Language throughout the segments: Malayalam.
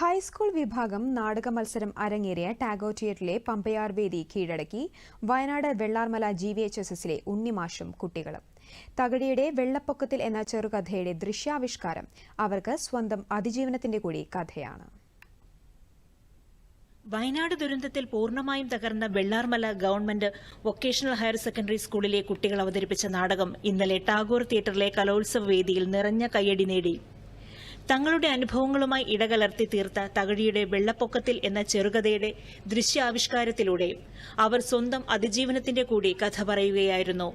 ഹൈസ്കൂൾ വിഭാഗം നാടക മത്സരം അരങ്ങേറിയ ടാഗോ തിയേറ്ററിലെ പമ്പയാർ വേദി കീഴടക്കി. Wayanad Vellarmala G V H S എസിലെ ഉണ്ണിമാഷും കുട്ടികളും. തകഴിയുടെ വെള്ളപ്പൊക്കത്തിൽ എന്ന ചെറുകഥയുടെ ദൃശ്യാവിഷ്കാരം അവർക്ക് സ്വന്തം അതിജീവനത്തിന്റെ കൂടി കഥയാണ്. വയനാട് ദുരന്തത്തിൽ പൂർണമായും തകർന്ന Vellarmala government vocational higher secondary സ്കൂളിലെ കുട്ടികൾ അവതരിപ്പിച്ച നാടകം ഇന്നലെ ടാഗോർ തിയേറ്ററിലെ കലോത്സവ വേദിയിൽ നിറഞ്ഞ കയ്യടി നേടി. തങ്ങളുടെ അനുഭവങ്ങളുമായി ഇടകലർത്തി തീർത്ത തകഴിയുടെ വെള്ളപ്പൊക്കത്തിൽ എന്ന ചെറുകഥയുടെ ദൃശ്യാവിഷ്കാരത്തിലൂടെയും അവർ സ്വന്തം അതിജീവനത്തിന്റെ കൂടി കഥ പറയുകയായിരുന്നു.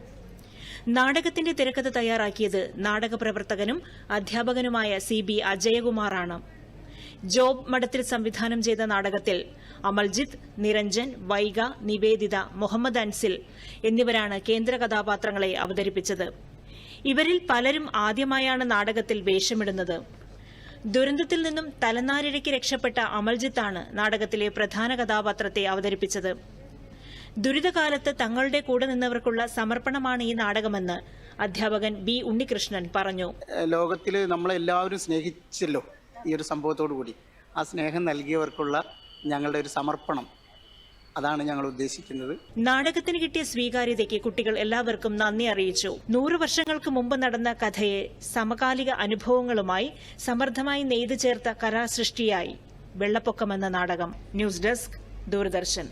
നാടകത്തിന്റെ തിരക്കഥ തയ്യാറാക്കിയത് നാടക പ്രവർത്തകനും അധ്യാപകനുമായ സി ബി അജയകുമാറാണ്. ജോബ് മഠത്തിൽ സംവിധാനം ചെയ്ത നാടകത്തിൽ അമൽജിത്ത് നിരഞ്ജൻ വൈഗ നിവേദിത മുഹമ്മദ് അൻസിൽ എന്നിവരാണ് കേന്ദ്ര കഥാപാത്രങ്ങളെ അവതരിപ്പിച്ചത്. ഇവരിൽ പലരും ആദ്യമായാണ് നാടകത്തിൽ വേഷമിടുന്നത്. ദുരന്തത്തിൽ നിന്നും തലനാരിഴയ്ക്ക് രക്ഷപ്പെട്ട അമൽജിത്താണ് നാടകത്തിലെ പ്രധാന കഥാപാത്രത്തെ അവതരിപ്പിച്ചത്. ദുരിതകാലത്ത് തങ്ങളുടെ കൂടെ നിന്നവർക്കുള്ള സമർപ്പണമാണ് ഈ നാടകമെന്ന് അധ്യാപകൻ ബി ഉണ്ണികൃഷ്ണൻ പറഞ്ഞു. ലോകത്തിൽ നമ്മളെല്ലാവരും സ്നേഹിച്ചല്ലോ ഈ ഒരു സംഭവത്തോടു കൂടി ആ സ്നേഹം നൽകിയവർക്കുള്ള ഞങ്ങളുടെ ഒരു സമർപ്പണം. അതാണ് ഞങ്ങൾ ഉദ്ദേശിക്കുന്നത്. നാടകത്തിന് കിട്ടിയ സ്വീകാര്യതയ്ക്ക് കുട്ടികൾ എല്ലാവർക്കും നന്ദി അറിയിച്ചു. നൂറു വർഷങ്ങൾക്ക് മുമ്പ് നടന്ന കഥയെ സമകാലിക അനുഭവങ്ങളുമായി സമർത്ഥമായി നെയ്തു ചേർത്ത കലാസൃഷ്ടിയായി വെള്ളപ്പൊക്കമെന്ന നാടകം. News desk Doordarshan.